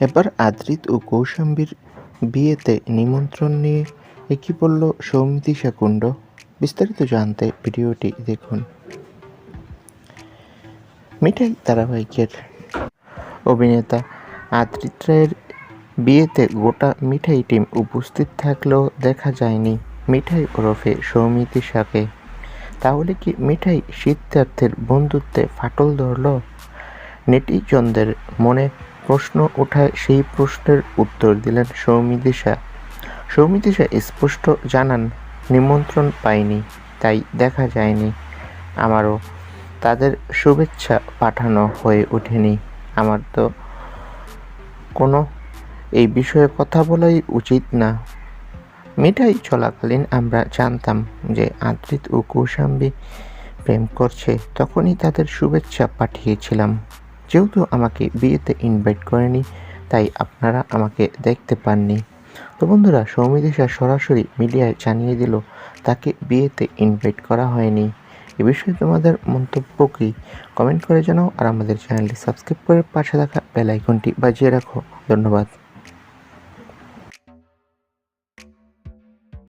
এবার আদ্রিত ও কৌশাম্বীর বিয়েতে নিমন্ত্রণ নিয়ে একই বলল সৌমিতিশা কুণ্ড বিস্তারিত জানতে ভিডিওটি দেখুন। মিঠাই ধারাবাহিকের অভিনেতা আদ্রিত রায়ের বিয়েতে গোটা মিঠাই টিম উপস্থিত থাকলেও দেখা যায়নি মিঠাই ওরফে সৌমিতিশাকে তাহলে কি মিঠাই সিদ্ধার্থের বন্ধুত্বে ফাটল ধরল? নেটিজনদের মনে প্রশ্ন ওঠায় সেই প্রশ্নের উত্তর দিলেন সৌমিতিশা সৌমিতিশা স্পষ্ট জানান, নিমন্ত্রণ পাইনি, তাই দেখা যায়নি। আমারও তাদের শুভেচ্ছা পাঠানো হয়ে ওঠেনি। আমার তো কোনো এই বিষয়ে কথা বলাই উচিত না। মিঠাই চলাকালীন আমরা জানতাম যে আদ্রিত ও কৌশাম্বী প্রেম করছে, তখনই তাদের শুভেচ্ছা পাঠিয়েছিলাম। যেহেতু আমাকে বিয়েতে ইনভাইট করেনি, তাই আপনারা আমাকে দেখতে পাননি। তো বন্ধুরা সৌমিদেশা সরাসরি মিডিয়ায় জানিয়ে দিল, তাকে বিয়েতে ইনভাইট করা হয়নি। এ বিষয়ে তোমাদের মন্তব্য কি? কমেন্ট করে জানাও আর আমাদের চ্যানেলটি সাবস্ক্রাইব করে পাশে থাকা বেল আইকনটি বাজিয়ে রাখো। ধন্যবাদ।